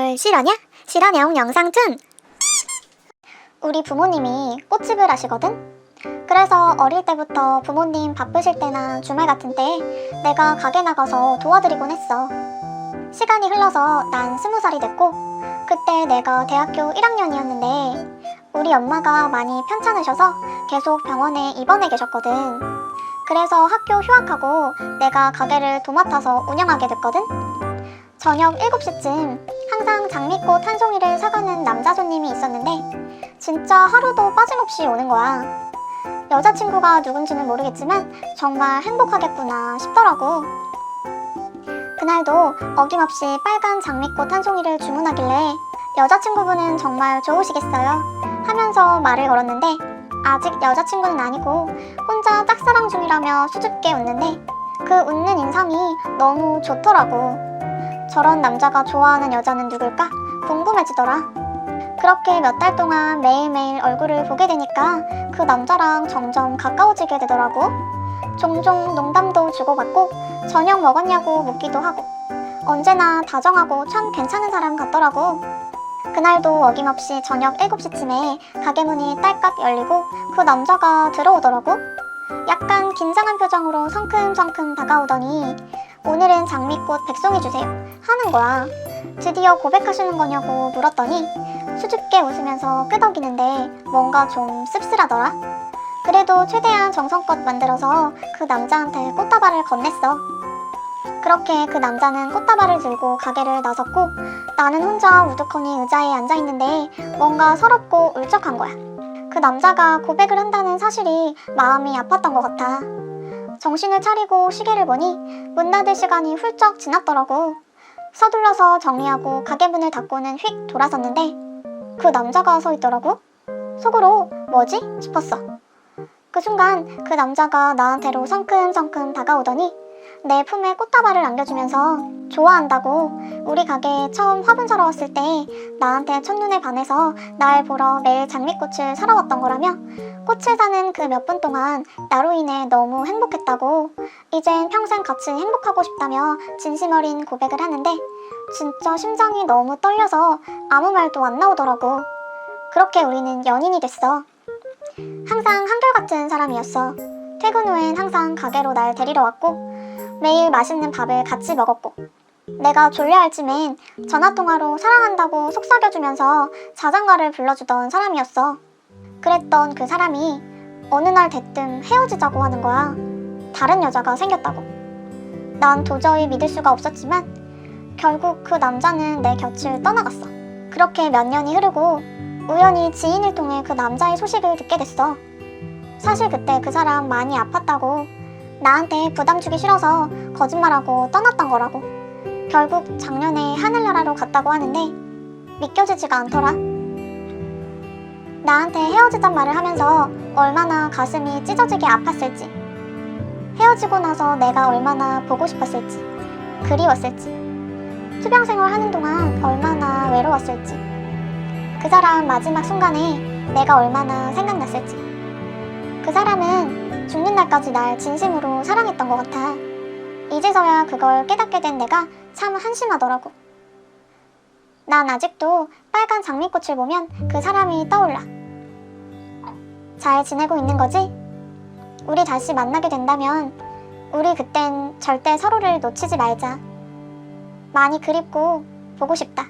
헐 실화냐? 실화 내용 영상 툰! 우리 부모님이 꽃집을 하시거든? 그래서 어릴 때부터 부모님 바쁘실 때나 주말 같은 때 내가 가게 나가서 도와드리곤 했어. 시간이 흘러서 난 스무 살이 됐고 그때 내가 대학교 1학년이었는데 우리 엄마가 많이 편찮으셔서 계속 병원에 입원해 계셨거든. 그래서 학교 휴학하고 내가 가게를 도맡아서 운영하게 됐거든. 저녁 7시쯤 항상 장미꽃 한 송이를 사가는 남자 손님이 있었는데 진짜 하루도 빠짐없이 오는 거야. 여자친구가 누군지는 모르겠지만 정말 행복하겠구나 싶더라고. 그날도 어김없이 빨간 장미꽃 한 송이를 주문하길래 여자친구분은 정말 좋으시겠어요 하면서 말을 걸었는데 아직 여자친구는 아니고 혼자 짝사랑 중이라며 수줍게 웃는데 그 웃는 인상이 너무 좋더라고. 저런 남자가 좋아하는 여자는 누굴까? 궁금해지더라. 그렇게 몇 달 동안 매일매일 얼굴을 보게 되니까 그 남자랑 점점 가까워지게 되더라고. 종종 농담도 주고받고 저녁 먹었냐고 묻기도 하고 언제나 다정하고 참 괜찮은 사람 같더라고. 그날도 어김없이 저녁 7시쯤에 가게 문이 딸깍 열리고 그 남자가 들어오더라고. 약간 긴장한 표정으로 성큼성큼 다가오더니 오늘은 장미꽃 백송이 주세요 하는 거야. 드디어 고백하시는 거냐고 물었더니 수줍게 웃으면서 끄덕이는데 뭔가 좀 씁쓸하더라. 그래도 최대한 정성껏 만들어서 그 남자한테 꽃다발을 건넸어. 그렇게 그 남자는 꽃다발을 들고 가게를 나섰고 나는 혼자 우두커니 의자에 앉아 있는데 뭔가 서럽고 울적한 거야. 그 남자가 고백을 한다는 사실이 마음이 아팠던 것 같아. 정신을 차리고 시계를 보니 문 닫을 시간이 훌쩍 지났더라고. 서둘러서 정리하고 가게 문을 닫고는 휙 돌아섰는데 그 남자가 서 있더라고. 속으로 뭐지? 싶었어. 그 순간 그 남자가 나한테로 성큼성큼 다가오더니 내 품에 꽃다발을 안겨주면서 좋아한다고 우리 가게에 처음 화분 사러 왔을 때 나한테 첫눈에 반해서 날 보러 매일 장미꽃을 사러 왔던 거라며 꽃을 사는 그 몇 분 동안 나로 인해 너무 행복했다고 이젠 평생 같이 행복하고 싶다며 진심 어린 고백을 하는데 진짜 심장이 너무 떨려서 아무 말도 안 나오더라고. 그렇게 우리는 연인이 됐어. 항상 한결같은 사람이었어. 퇴근 후엔 항상 가게로 날 데리러 왔고 매일 맛있는 밥을 같이 먹었고 내가 졸려할 쯤엔 전화통화로 사랑한다고 속삭여주면서 자장가를 불러주던 사람이었어. 그랬던 그 사람이 어느 날 대뜸 헤어지자고 하는 거야. 다른 여자가 생겼다고. 난 도저히 믿을 수가 없었지만 결국 그 남자는 내 곁을 떠나갔어. 그렇게 몇 년이 흐르고 우연히 지인을 통해 그 남자의 소식을 듣게 됐어. 사실 그때 그 사람 많이 아팠다고 나한테 부담 주기 싫어서 거짓말하고 떠났던 거라고. 결국 작년에 하늘나라로 갔다고 하는데 믿겨지지가 않더라. 나한테 헤어지잔 말을 하면서 얼마나 가슴이 찢어지게 아팠을지. 헤어지고 나서 내가 얼마나 보고 싶었을지. 그리웠을지. 투병 생활 하는 동안 얼마나 외로웠을지. 그 사람 마지막 순간에 내가 얼마나 생각났을지. 그 사람은 죽는 날까지 날 진심으로 사랑했던 것 같아. 이제서야 그걸 깨닫게 된 내가 참 한심하더라고. 난 아직도 빨간 장미꽃을 보면 그 사람이 떠올라. 잘 지내고 있는 거지? 우리 다시 만나게 된다면 우리 그땐 절대 서로를 놓치지 말자. 많이 그립고 보고 싶다.